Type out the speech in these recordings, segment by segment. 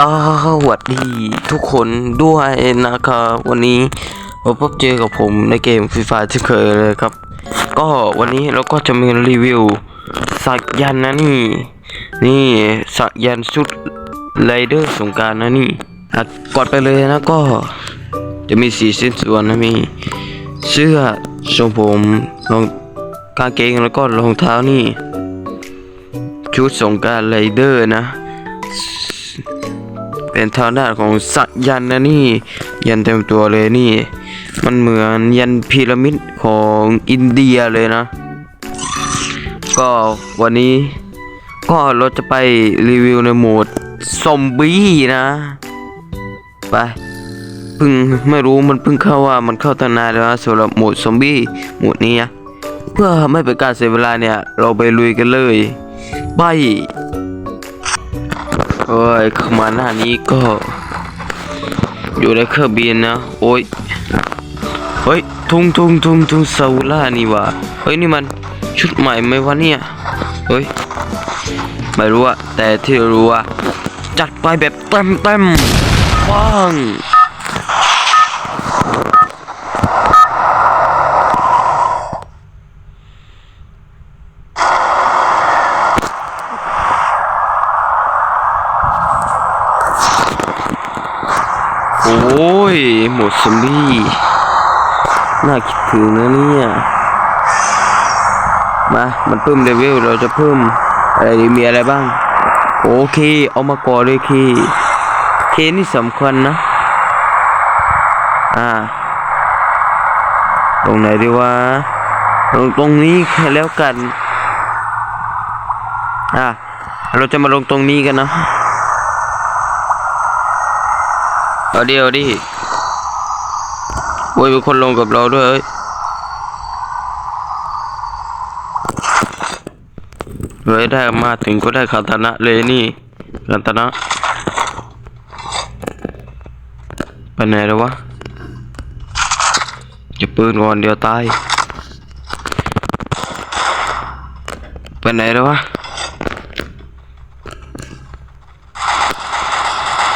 สวัสดีทุกคนด้วยนะครับวันนี้มาพบเจอกับผมในเกมฟรีไฟที่เคยเลยครับ ก็วันนี้เราก็จะมีรีวิว สักยันนะนี่ นี่สักยันชุดไรเดอร์สงการนะนี่อะกดไปเลยนะก็ จะมีสีสิ้นส่วนนะมี เสื้อทรงผมรองกางเกงแล้วก็รองเท้านี่ ชุดสงการไรเดอร์นะ เป็นทางด้านของสักยันนะนี่ยันเต็มตัวเลยนี่ มันเหมือนยันพีระมิดของอินเดียเลยนะ ก็วันนี้ก็เราจะไปรีวิวในโหมดซอมบี้นะ ไปเพิ่งไม่รู้มันเพิ่งเข้าว่ามันเข้าตั้งนานแล้วนะสำหรับโหมดซอมบี้โหมดนี้นะเพื่อไม่เป็นการเสียเวลาเนี่ย เราไปลุยกันเลย ไป เอ้ยข้ามาหน้านี้ก็ อยู่ในเครื่องบินนะ โอ้ย เฮ้ย ทุงทุงทุงทุงซาอุล่านี่วะเฮ้ย นี่มันชุดใหม่ไหมวะเนี่ย เฮ้ย ไม่รู้อะแต่ที่รู้ว่าจัดไปแบบเต็มเต็มๆปัง โอ้ย หมดซอมบี้ น่าคิดถึงนะเนี่ย มา มันเพิ่มเลเวล เราจะเพิ่มอะไรมีอะไรบ้าง โอเค เอามาก่อนเลยเค เคนี่สำคัญนะ อ่า ตรงไหนดีวะ ตรงตรงนี้แล้วกัน อ่า เราจะมาลงตรงนี้กันนะ เอาดิเอาดิโอ้ยมีคนลงกับเราด้วยเอ้ยเฮ้ยได้มาถึงก็ได้คาตานะเลยนี่คาตานะไปไหนแล้ววะจะปืนก่อนเดียวตายไปไหนแล้ววะ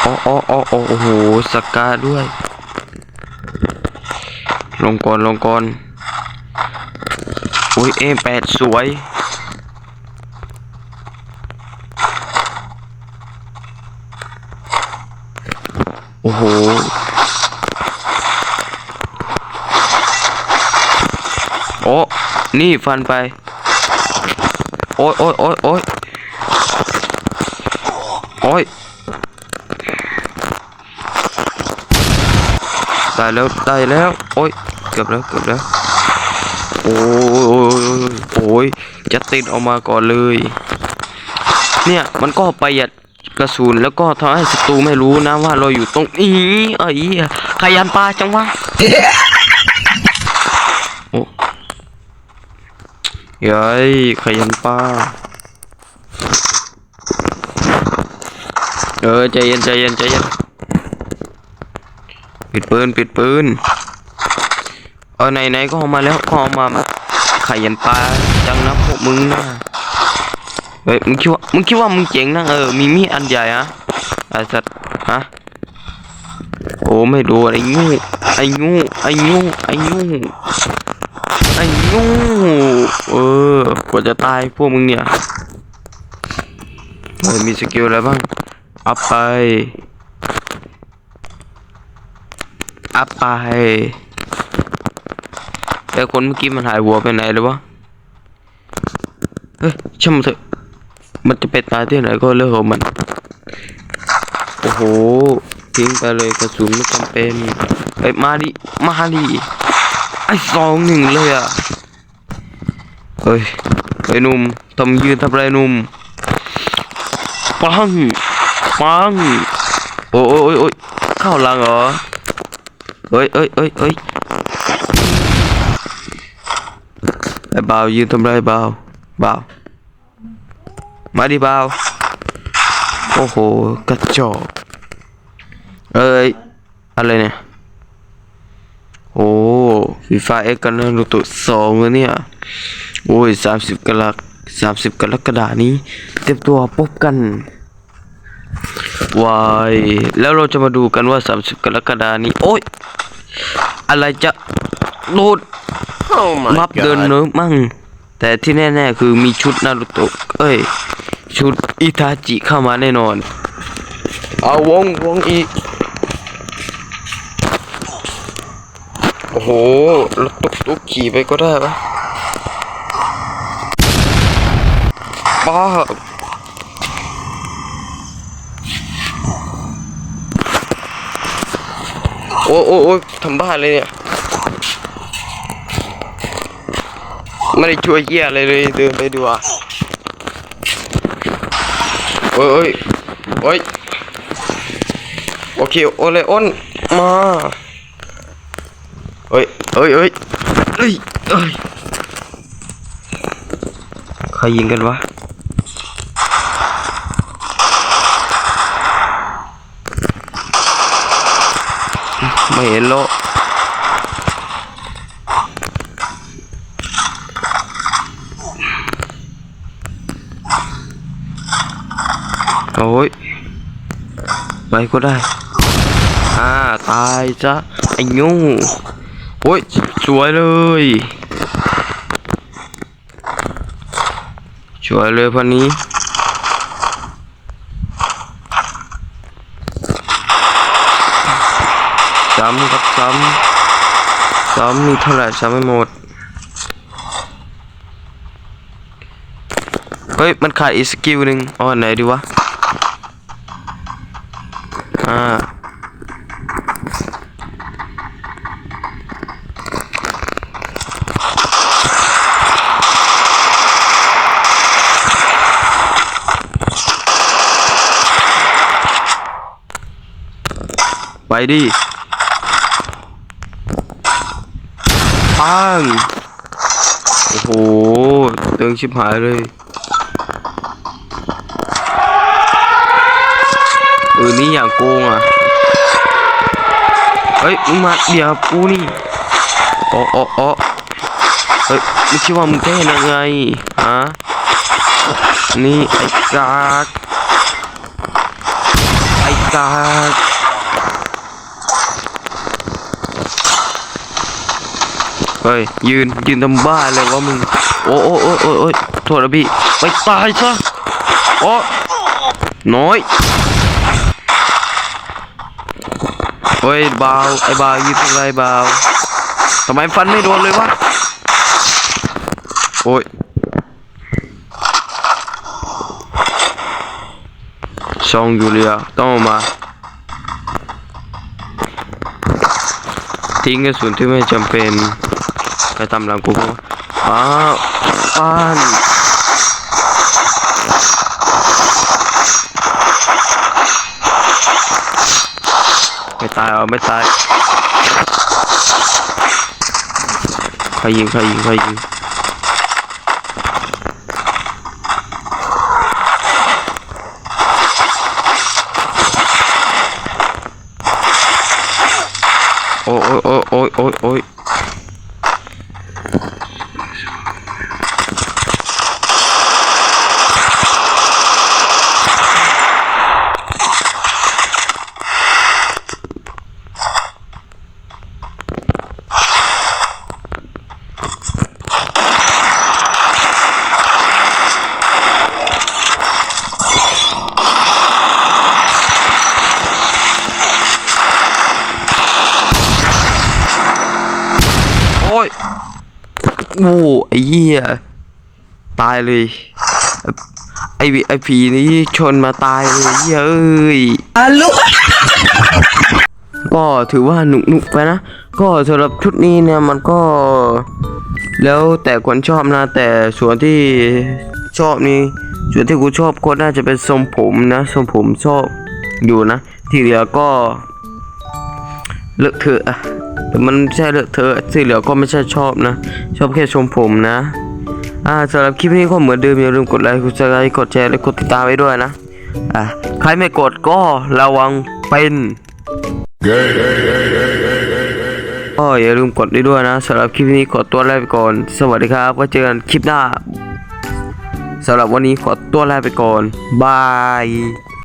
โอ้โอ้โอ้โอ้โอ้โหสกาด้วย ลงก่อนลงก่อนอุ้ยเอแปดสวยโอ้โหโอ้นี่ฟันไป โอ้ยโอ้ยโอ้ยโอ้ยโอ้ย ตายแล้วตายแล้ว โอ้ยเกือบแล้วเกือบแล้วโอ้ยโอ้ยโอ้ยโอ้ยจะติดออกมาก่อนเลย เนี่ยมันก็ประหยัดกระสุนแล้วก็ทำให้ศัตรูไม่รู้นะว่าเราอยู่ตรงนี้ไอ้เหี้ยขยันปลาจังวะโอ้ยายขยันปลาเออใจเย็นใจเย็นใจเย็น ปิดปืนปิดปืนเออไหนไหนก็เอามาแล้วก็เอามาไข่ยันปลาจังนะพวกมึงนะเฮ้ยมึงคิดว่ามึงคิดว่ามึงเจ๋งนะเออมีมีดอันใหญ่อะไอ้สัตว์ฮะโอ้ไม่ดูไอ้งูไอ้งูไอ้งูไอ้งูไอ้งูเออกว่าจะตายพวกมึงเนี่ยมีสกิลอะไรบ้างอัพไป อัพไปแต่คนเมื่อกี้มันหายหัวไปไหนเลยวะ เฮ้ยช่างมันเถอะ มันจะไปตายที่ไหนก็เรื่องของมัน โอ้โห ทิ้งไปเลยกระสุนไม่จำเป็นเอ้ยมาดิ มาดิไอ้สองหนึ่งเลยอะ เฮ้ยไอ้หนุ่มทำยืนทำไรหนุ่มปังปังโอ้ยโอ้ยโอ้ยเข้าหลังเหรอ เอ้ยเอ้ยเอ้ยเอ้ยไอ้บ่าวยืนทำไรบ่าวบ่าวมาดิบ่าวโอ้โหกระจอกเอ้ยอะไรเนี่ยโอ้ฟีฟ่าเอ็กกันแล้วลูกตัวสองเลยเนี่ยโอ้ยสามสิบกรกสามสิบกรกฎานี้ เตรียมตัวพบกัน วายแล้วเราจะมาดูกันว่า 30 กรกฎานี้ โอ้ยอะไรจะโดด Oh my มับเดิน god. เนอะมั่ง แต่ที่แน่ ๆ คือมีชุดนารุโตะเอ้ย ชุดอิทาจิเข้ามาแน่นอน เอาวงวงอีก โอ้โหรถตุ๊กตุ๊กขี่ไปก็ได้ปะป้า อ้โอ้โอ้ยทำบ้านเลยเนี่ย ไม่ได้ช่วยเหี้ยอะไรเลยเดินไปดีกว่าโอ้ยโอ้ยโอ้ยโอเคโอเลออนมาเฮ้ยเฮ้ยเฮ้ยเฮ้ยเฮ้ยใครยิงกันวะ ไม่เห็นโลโอ้ยไปก็ได้ อ่า ตายจ้ะไอ้งูโอ้ย สวยเลยสวยเลยพันนี้ำครับซ้ำซ้ำมีเท่าไหร่ซ้ำไม่หมด เฮ้ย มันขาดอีกสกิลหนึ่งอ๋อไหนดีวะอ่าไปดิ ปังโอ้โหเติงชิบหายเลย เออ นี่อย่างโกงอะ เฮ้ย มึงมาเดี๋ยวกูนี่อ๋ออ๋ออ๋อเฮ้ยไม่คิดว่ามึงจะเห็นยังไง ฮะ นี่ ไอ้กากไอ้กาก เฮ้ยยืนยืนทำบ้าเลยวะมึง โอ้โอ้โอ้โอ้โอ้โทษนะพี่ไปตายซะโอ้น้อยเฮ้ยบาวไอ้บาวยิงอะไรบาวทำไมฟันไม่โดนเลยวะโอ้ยซองยูเลียต้องมาทิ้งกระสุนที่ไม่จำเป็น ไปตามหลังกูปะวะอ้าวป้านไม่ตาย ยใครยิงใครยิงใครยิงโอ้ยโอ้ยโอ้ยโอ้ยโอ้ยโอ้ยโอ้ไอ้เหี้ยตายเลย ไอ้วิไอ้ผีนี้ชนมาตายเลยเหี้ยเอ้ยก็ถือว่าหนุกหนุกๆไปนะ ก็สำหรับชุดนี้เนี่ยมันก็ แล้วแต่คนชอบนะ แต่ส่วนที่ชอบนี่ส่วนที่กูชอบก็น่าจะเป็นทรงผมนะทรงผมชอบอยู่นะ ที่เหลือก็เลอะเทอะอะ แต่มันไม่ใช่เลอสีเหลือก็ไม่ใช่ชอบนะ ชอบแค่ชมผมนะ อ่าสำหรับคลิปนี้ก็เหมือนเดิมอย่าลืมกดไลค์กดแชร์กดแชร์และกดติดตามไว้ด้วยนะ อะใครไม่กดก็ระวังเป็นก็อย่าลืมกดได้ด้วยนะสำหรับคลิปนี้ขอตัวลาไปก่อน สวัสดีครับไว้เจอกันคลิปหน้าสำหรับวันนี้ขอตัวลาไปก่อน บาย